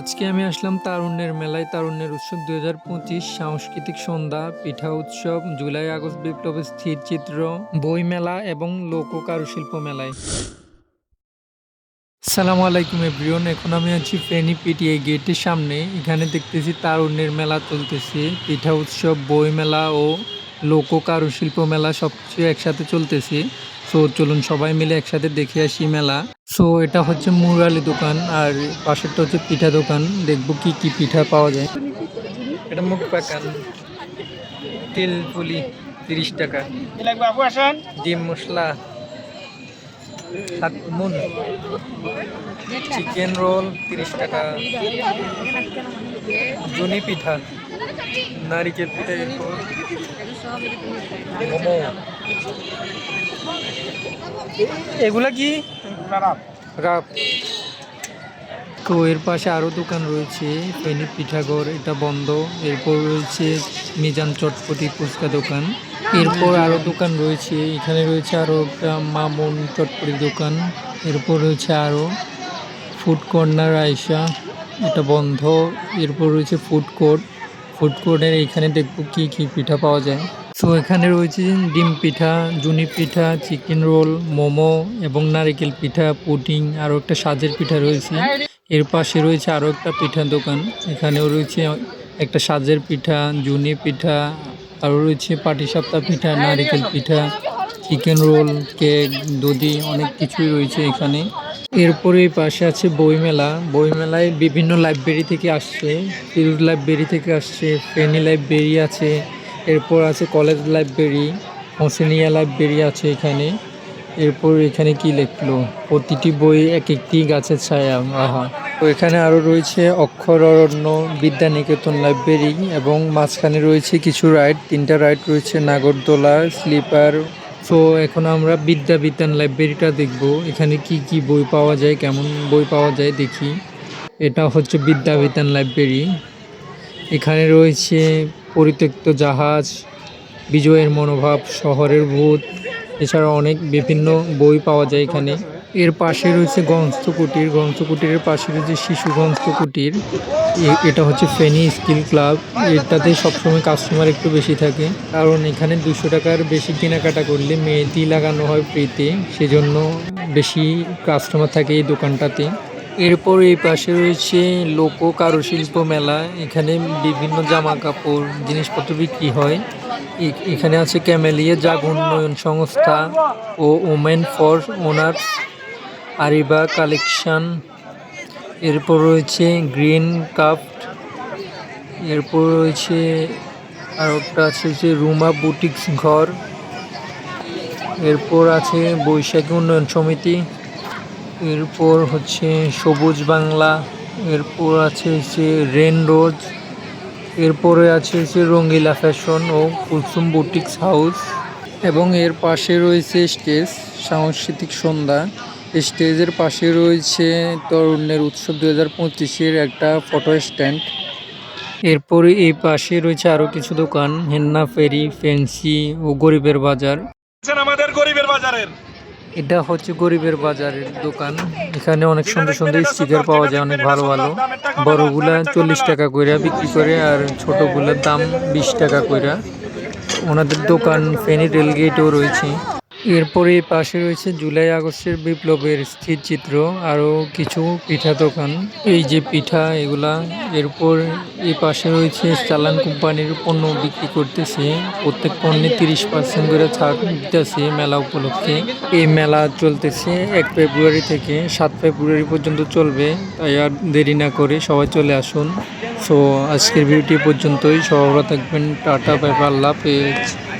আজকে আমি আসলাম তারুণ্যের মেলায়। তারুণ্যের উৎসব দুই হাজার পঁচিশ, সাংস্কৃতিক সন্ধ্যা, পিঠা উৎসব, জুলাই আগস্ট বিপ্লবের স্থির চিত্র, বই মেলা এবং লোক কারুশিল্প মেলায়। সালাম আলাইকুম এভরিওন এখন আমি আছি ফেনী পিটিএ গেটের সামনে। এখানে দেখতেছি তারুণ্যের মেলা চলতেছে, পিঠা উৎসব, বই মেলা ও লোক কারুশিল্প মেলা সব কিছু একসাথে চলতেছে। সো চলুন সবাই মিলে একসাথে দেখে আসি মেলা। সো এটা হচ্ছে মুরালি দোকান, আর পাশেরটা হচ্ছে পিঠা দোকান। দেখব কি কি পিঠা পাওয়া যায়। এটা মুখ পাকান। তেল পুলি তিরিশ টাকা। ডিম মশলা সাত চিকেন রোল তিরিশ টাকা। জুনি পিঠা। নারিকেল পিঠা মোমো। এগুলা কি? তো এর পাশে আরও দোকান রয়েছে, ফেনী পিঠাঘর এটা বন্ধ। এরপর রয়েছে মিজান চটপটি ফুচকা দোকান। এরপর আরও দোকান রয়েছে, এখানে রয়েছে আরও একটা মামুন চটপটির দোকান। এরপর রয়েছে আরও ফুড কর্নার আয়সা এটা বন্ধ। এরপর রয়েছে ফুড কোর্ট। ফুড কোর্টের এখানে দেখব কি কি পিঠা পাওয়া যায়। তো এখানে রয়েছে ডিম পিঠা, জুনি পিঠা, চিকেন রোল, মোমো এবং নারিকেল পিঠা, পুডিং, আরও একটা সাজের পিঠা রয়েছে। এর পাশে রয়েছে আরও একটা পিঠার দোকান। এখানেও রয়েছে একটা সাজের পিঠা, জুনি পিঠা, আরও রয়েছে পাটিসাপ্তা পিঠা, নারিকেল পিঠা, চিকেন রোল, কেক, দধি, অনেক কিছুই রয়েছে এখানে। এরপরে পাশে আছে বইমেলা। বইমেলায় বিভিন্ন লাইব্রেরি থেকে আসছে। লাইব্রেরি থেকে আসছে, ফেনি লাইব্রেরি আছে এরপর আছে কলেজ লাইব্রেরি হোসেনিয়া লাইব্রেরি আছে এখানে। এরপর এখানে কি লিখলো? প্রতিটি বই এক একটি গাছের ছায়া, আহা। তো এখানে আরও রয়েছে অক্ষর অরণ্য বিদ্যানিকেতন লাইব্রেরি এবং মাঝখানে রয়েছে কিছু রাইড তিনটা রাইড রয়েছে, নাগরদোলা, স্লিপার। তো এখন আমরা বিদ্যা বিজ্ঞান লাইব্রেরিটা দেখব। এখানে কি কি বই পাওয়া যায়, কেমন বই পাওয়া যায় দেখি। এটা হচ্ছে বিদ্যা বিজ্ঞান লাইব্রেরি। এখানে রয়েছে পরিত্যক্ত জাহাজ, বিজয়ের মনোভাব, শহরের ভূত, এছাড়া অনেক বিভিন্ন বই পাওয়া যায় এখানে। এর পাশে রয়েছে গংস্থকুটির গংস্থকুটিরের পাশে রয়েছে শিশু গংস্থকুটির এ- এটা হচ্ছে ফেনী স্কিল ক্লাব। এটাতে সবসময় কাস্টমার একটু বেশি থাকে। কারণ এখানে দুশো টাকার বেশি কেনাকাটা করলে মেহেদি লাগানো হয় ফ্রিতে। সেজন্য বেশি কাস্টমার থাকে এই দোকানটাতে। এরপর এই পাশে রয়েছে লোক কারুশিল্প মেলা। এখানে বিভিন্ন জামা কাপড় জিনিসপত্র বিক্রি হয়। এখানে আছে ক্যামেলিয়া জাগ উন্নয়ন সংস্থা ও women for honour Ariba collection. এরপর রয়েছে গ্রিন কাপ এরপর রয়েছে আর একটা আছে যে রুমা বুটিক্স ঘর। এরপর আছে বৈশাখী উন্নয়ন সমিতি। এরপর হচ্ছে সবুজ বাংলা, এরপর আছে হচ্ছে রেন রোজ এরপরে আছে হচ্ছে রঙ্গিলা ফ্যাশন ও কুলসুম বুটিক্স হাউস এবং এর পাশে রয়েছে স্টেজ, সাংস্কৃতিক সন্ধ্যা। স্টেজের পাশে রয়েছে তরুণের উৎসব দু হাজার পঁচিশের একটা ফটো স্ট্যান্ড। এরপরে এই পাশে রয়েছে আরও কিছু দোকান, হেন্না ফেরি, ফেন্সি ও গরিবের বাজার। আমাদের গরিবের বাজারের। এটা হচ্ছে গরিবের বাজারের দোকান। এখানে অনেক সুন্দর সুন্দর স্টিকার পাওয়া যায়, অনেক ভালো ভালো। বড়গুলা চল্লিশ টাকা কইরা বিক্রি করে আর ছোটগুলোর দাম বিশ টাকা কইরা। ওনাদের দোকান ফেনী রেলগেটও রয়েছে। এরপরে পাশে রয়েছে জুলাই আগস্টের বিপ্লবের স্থির চিত্র আরও কিছু পিঠা দোকান। এই যে পিঠা এগুলা এরপর এই পাশে রয়েছে চালান কোম্পানির পণ্য বিক্রি করতেছে। প্রত্যেক পণ্যে তিরিশ পার্সেন্ট করে ছাড় দিতেছে মেলা উপলক্ষে। এই মেলা চলতেছে এক ফেব্রুয়ারি থেকে সাত ফেব্রুয়ারি পর্যন্ত চলবে। তাই আর দেরি না করে সবাই চলে আসুন। সো আজকের ভিডিওটি পর্যন্তই। সবাই থাকবেন। টাটা বাই, আল্লাহ হাফেজ।